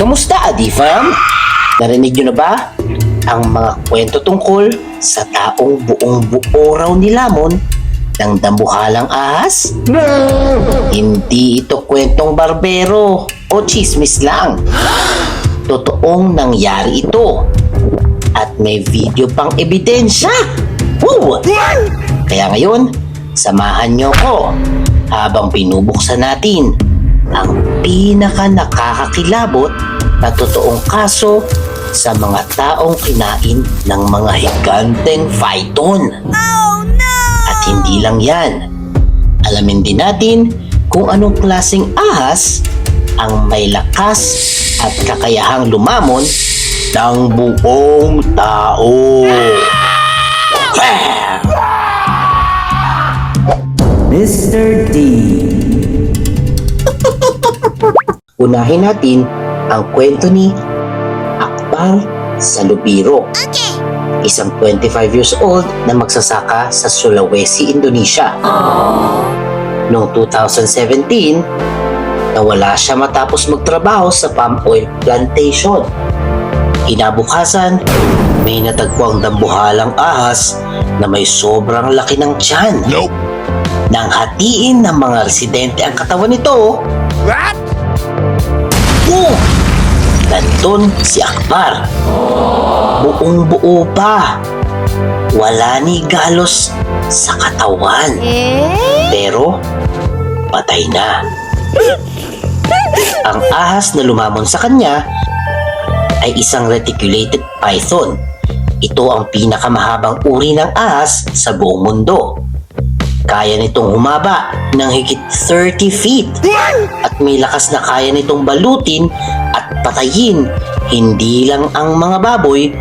Kamusta, Adi Fam? Narinig nyo na ba ang mga kwento tungkol sa taong buong buo raw nilamon ng dambuhalang ahas? Hindi ito kwentong barbero o chismis lang. Totoong nangyari ito. At may video pang ebidensya. Woo! Kaya ngayon, samahan nyo ko habang pinubuksan natin ang pinaka nakakakilabot na totoong kaso sa mga taong kinain ng mga higanteng python. At hindi lang yan. Alamin din natin kung anong klaseng ahas ang may lakas at kakayahang lumamon ng buong tao. Mr. D Unahin natin ang kwento ni Akbar Salubiro. Isang 25 years old na magsasaka sa Sulawesi, Indonesia. Noong 2017, nawala siya matapos magtrabaho sa palm oil plantation. Kinabukasan, may natagpuang dambuhalang ahas na may sobrang laki ng tiyan. Nope. Nang hatiin ng mga residente ang katawan nito, What? Boom! Nandun si Akbar. Buong buo pa. Wala ni galos sa katawan. Pero, patay na. Ang ahas na lumamon sa kanya ay isang reticulated python. Ito ang pinakamahabang uri ng ahas sa buong mundo. Kaya nitong humaba ng higit 30 feet at may lakas na kaya nitong balutin at patayin hindi lang ang mga baboy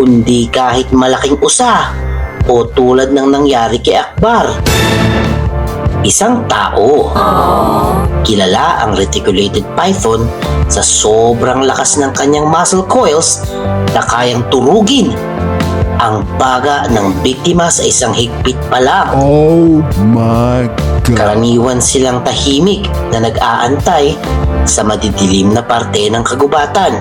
kundi kahit malaking usa o tulad ng nangyari kay Akbar. Isang tao. Kilala ang reticulated python sa sobrang lakas ng kanyang muscle coils na kayang turugin ang baga ng biktima sa isang higpit pa lang. Oh my god. Karaniwan silang tahimik na nag-aantay sa madidilim na parte ng kagubatan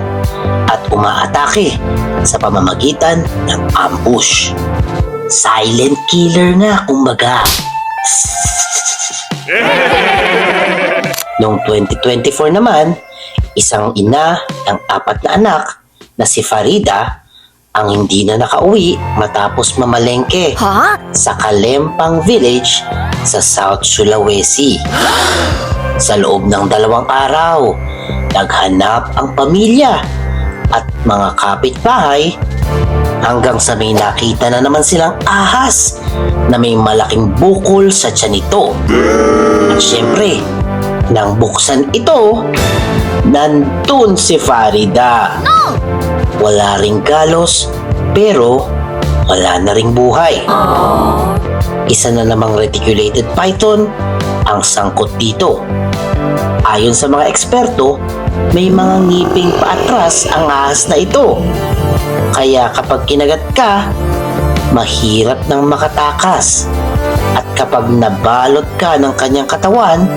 at umaatake sa pamamagitan ng ambush. Silent killer nga kumbaga. Noong 2024 naman, isang ina ng apat na anak na si Farida ang hindi na nakauwi matapos mamalengke Ha? sa Kalempang Village sa South Sulawesi. Sa loob ng dalawang araw, naghanap ang pamilya at mga kapitbahay hanggang sa may nakita na naman silang ahas na may malaking bukol sa tiyan nito. At syempre, nang buksan ito, nandun si Farida. Wala ring galos, pero wala na ring buhay. Isa na namang reticulated python ang sangkot dito. Ayon sa mga eksperto, may mga ngiping paatras ang ahas na ito. Kaya kapag kinagat ka, mahirap nang makatakas. At kapag nabalot ka ng kanyang katawan,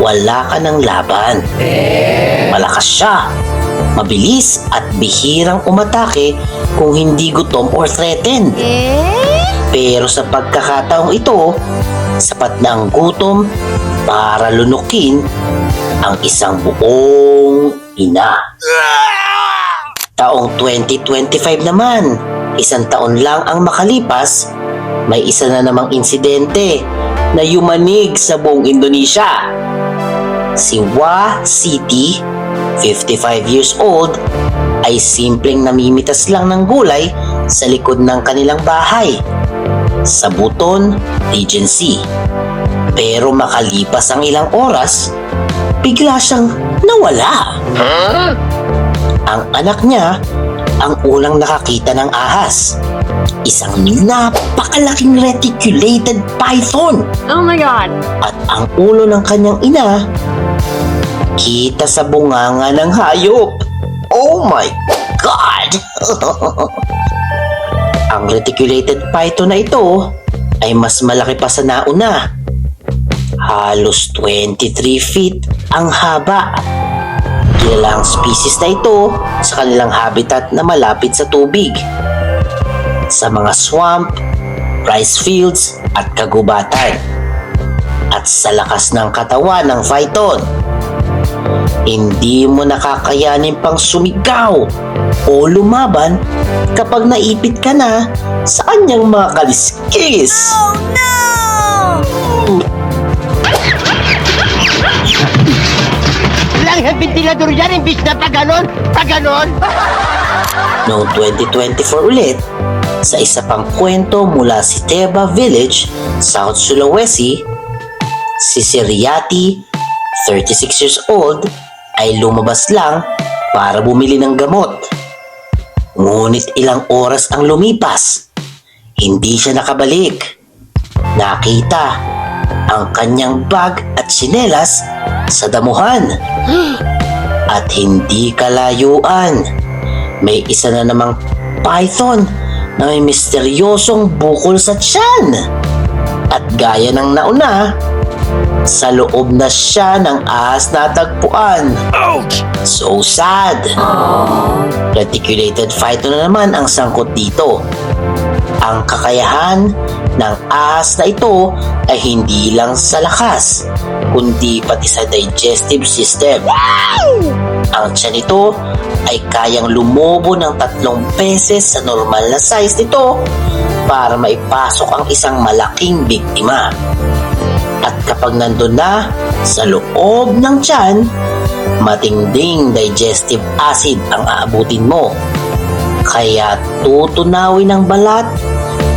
wala ka ng laban. Malakas siya, mabilis at bihirang umatake kung hindi gutom or threatened. Pero sa pagkakataong ito, sapat na ang gutom para lunukin ang isang buong ina. Taong 2025 naman, isang taon lang ang makalipas, may isa na namang insidente na yumanig sa buong Indonesia. Si Wa City, 55 years old, ay simpleng namimitas lang ng gulay sa likod ng kanilang bahay sa Buton, Regency. Pero makalipas ang ilang oras, bigla siyang nawala. Ang anak niya ang unang nakakita ng ahas. Isang napakalaking reticulated python Oh my god. at ang ulo ng kanyang ina kita sa bunganga ng hayop. Oh my God! ang reticulated python na ito ay mas malaki pa sa nauna. Halos 23 feet ang haba Kilala ang species na ito sa kanilang habitat na malapit sa tubig. Sa mga swamp, rice fields at kagubatan. At sa lakas ng katawan ng Phyton. Hindi mo nakakayanin pang sumigaw o lumaban kapag naipit ka na sa kanyang mga kaliskis. Lang yung ventilador yan, imbis na pa ganon, pa ganon. Noong 2024 ulit, sa isa pang kwento mula si Teba Village, South Sulawesi, si Siriati, 36 years old, ay lumabas lang para bumili ng gamot. Ngunit ilang oras ang lumipas, hindi siya nakabalik. Nakita ang kanyang bag at sinelas sa damuhan. At hindi kalayuan may isa na namang python na may misteryosong bukol sa tiyan. At gaya ng nauna, sa loob na siya ng ahas na tagpuan. So sad. Reticulated python na naman ang sangkot dito. Ang kakayahan ng ahas na ito ay hindi lang sa lakas, kundi pati sa digestive system. Ang tiyan nito ay kayang lumobo ng tatlong beses sa normal na size nito para maipasok ang isang malaking biktima. At kapag nandun na sa loob ng tiyan, matinding digestive acid ang aabutin mo. Kaya tutunawin ng balat,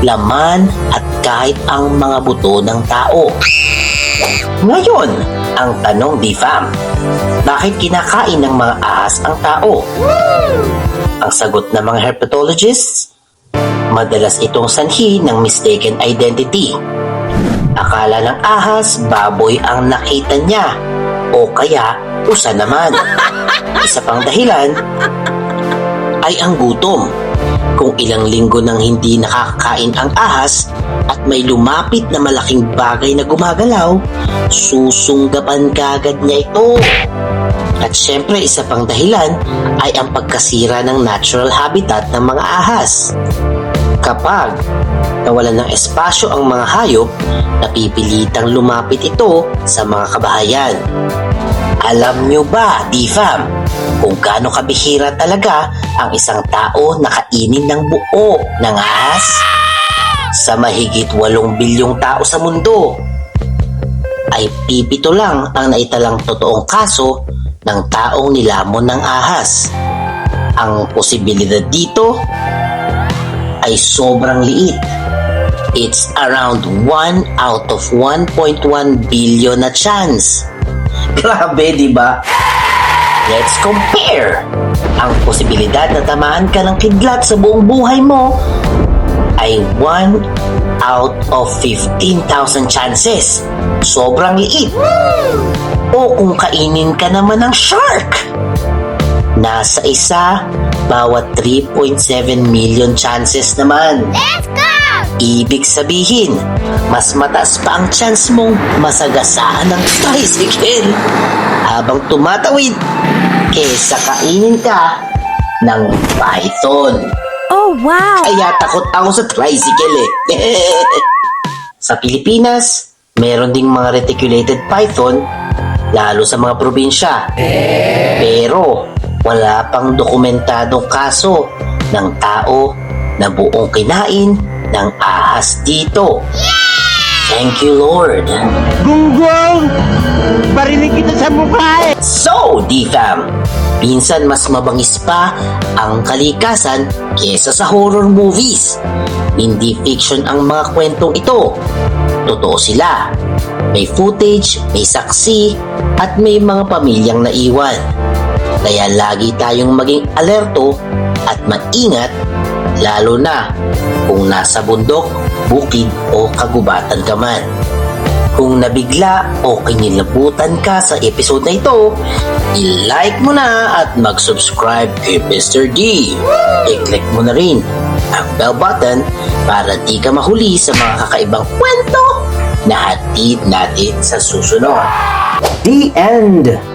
laman at kahit ang mga buto ng tao. Ngayon, ang tanong di fam, bakit kinakain ng mga ahas ang tao? Ang sagot ng mga herpetologists, madalas itong sanhi ng mistaken identity. Akala ng ahas, baboy ang nakita niya o kaya usa naman. Isa pang dahilan ay ang gutom. Kung ilang linggo nang hindi nakakain ang ahas at may lumapit na malaking bagay na gumagalaw, susunggapan kagad niya ito. At syempre isa pang dahilan ay ang pagkasira ng natural habitat ng mga ahas. Kapag nawalan ng espasyo ang mga hayop, napipilitang lumapit ito sa mga kabahayan. Alam nyo ba, Difam, kung gaano kabihira talaga ang isang tao na kainin ng buo ng ahas? Sa mahigit walong bilyong tao sa mundo, ay pipito lang ang naitalang totoong kaso ng taong nilamon ng ahas. Ang posibilidad dito ay sobrang liit. It's around 1 out of 1.1 billion na chance. Grabe, di ba? Let's compare! Ang posibilidad na tamaan ka ng kidlat sa buong buhay mo ay 1 out of 15,000 chances. Sobrang liit. O kung kainin ka naman ng shark. Nasa isa, bawat 3.7 million chances naman. Let's go! Ibig sabihin, mas mataas pa ang chance mong masagasaan ng tricycle habang tumatawid kesa kainin ka ng python. Oh, wow! Kaya takot ako sa tricycle eh. sa Pilipinas, meron ding mga reticulated python lalo sa mga probinsya. Pero wala pang dokumentadong kaso ng tao na buong kinain ng ahas dito. Thank you, Lord. Gunggong! Barinig kita sa mukha eh! So, D-Fam, minsan mas mabangis pa ang kalikasan kesa sa horror movies. Hindi fiction ang mga kwentong ito. Totoo sila. May footage, may saksi, at may mga pamilyang naiwan. Kaya lagi tayong maging alerto at maingat lalo na kung nasa bundok, bukid o kagubatan ka man. Kung nabigla o kinilabutan ka sa episode na ito, i-like mo na at mag-subscribe kay Mr. D. I-click mo na rin ang bell button para di ka mahuli sa mga kakaibang kwento na hatid natin sa susunod. The end!